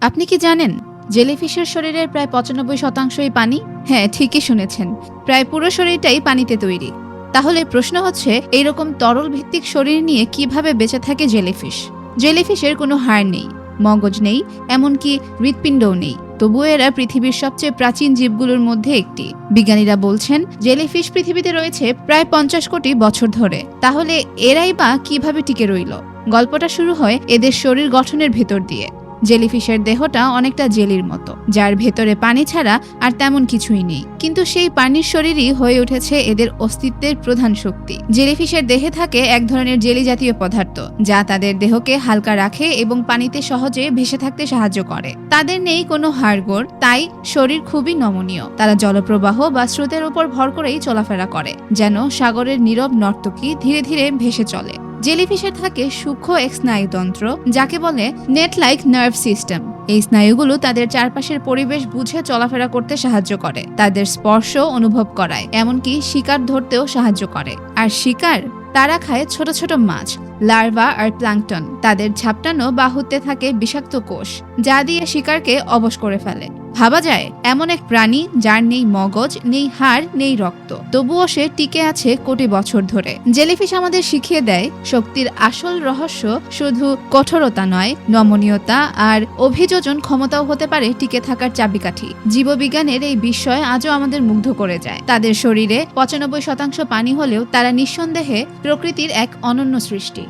আপনি কি জানেন, জেলিফিশের শরীরের প্রায় পঁচানব্বই শতাংশই পানি? হ্যাঁ ঠিকই শুনেছেন। প্রায় পুরো শরীরটাই পানিতে তৈরি। তাহলে প্রশ্ন হচ্ছে এইরকম তরল ভিত্তিক শরীর নিয়ে কীভাবে বেঁচে থাকে জেলিফিশ? জেলিফিশের কোনো হাড় নেই, মগজ নেই, এমনকি হৃৎপিণ্ডও নেই। তবুও এরা পৃথিবীর সবচেয়ে প্রাচীন জীবগুলোর মধ্যে একটি। বিজ্ঞানীরা বলছেন, জেলিফিশ পৃথিবীতে রয়েছে প্রায় পঞ্চাশ কোটি বছর ধরে। তাহলে এরাই বা কীভাবে টিকে রইল? গল্পটা শুরু হয় এদের শরীর গঠনের ভেতর দিয়ে। জেলিফিশের দেহটা অনেকটা জেলির মতো, যার ভেতরে পানি ছাড়া আর তেমন কিছুই নেই। কিন্তু সেই পানির শরীরই হয়ে উঠেছে এদের অস্তিত্বের প্রধান শক্তি। জেলিফিশের দেহে থাকে এক ধরনের জেলি জাতীয় পদার্থ, যা তাদের দেহকে হালকা রাখে এবং পানিতে সহজে ভেসে থাকতে সাহায্য করে। তাদের নেই কোনো হাড়গোড়, তাই শরীর খুবই নমনীয়। তারা জলপ্রবাহ বা স্রোতের উপর ভর করেই চলাফেরা করে, যেন সাগরের নীরব নর্তকী ধীরে ধীরে ভেসে চলে। জেলিফিশে থাকে সূক্ষ্ম এক স্নায়ুতন্ত্র, যাকে বলে নেট লাইক নার্ভ সিস্টেম এই স্নায়ুগুলো তাদের চারপাশের পরিবেশ বুঝে চলাফেরা করতে সাহায্য করে, তাদের স্পর্শ অনুভব করায়, এমনকি শিকার ধরতেও সাহায্য করে। আর শিকার, তারা খায় ছোট ছোট মাছ লার্ভা আর প্লাঙ্কটন তাদের ঝাপটানো বাহুতে থাকে বিষাক্ত কোষ, যা দিয়ে শিকারকে অবশ করে ফেলে। ভাবা যায়, এমন এক প্রাণী যার নেই মগজ, নেই হাড়, নেই রক্ত। তবুও সে টিকে আছে কোটি বছর ধরে। জেলিফিশ আমাদের শিখিয়ে দেয়, শক্তির আসল রহস্য শুধু কঠোরতা নয়, নমনীয়তা আর অভিযোজন ক্ষমতাও হতে পারে টিকে থাকার চাবিকাঠি। জীববিজ্ঞানের এই বিস্ময় আজও আমাদের মুগ্ধ করে যায়। তাদের শরীরে পঁচানব্বই শতাংশ পানি হলেও তারা নিঃসন্দেহে প্রকৃতির এক অনন্য সৃষ্টি।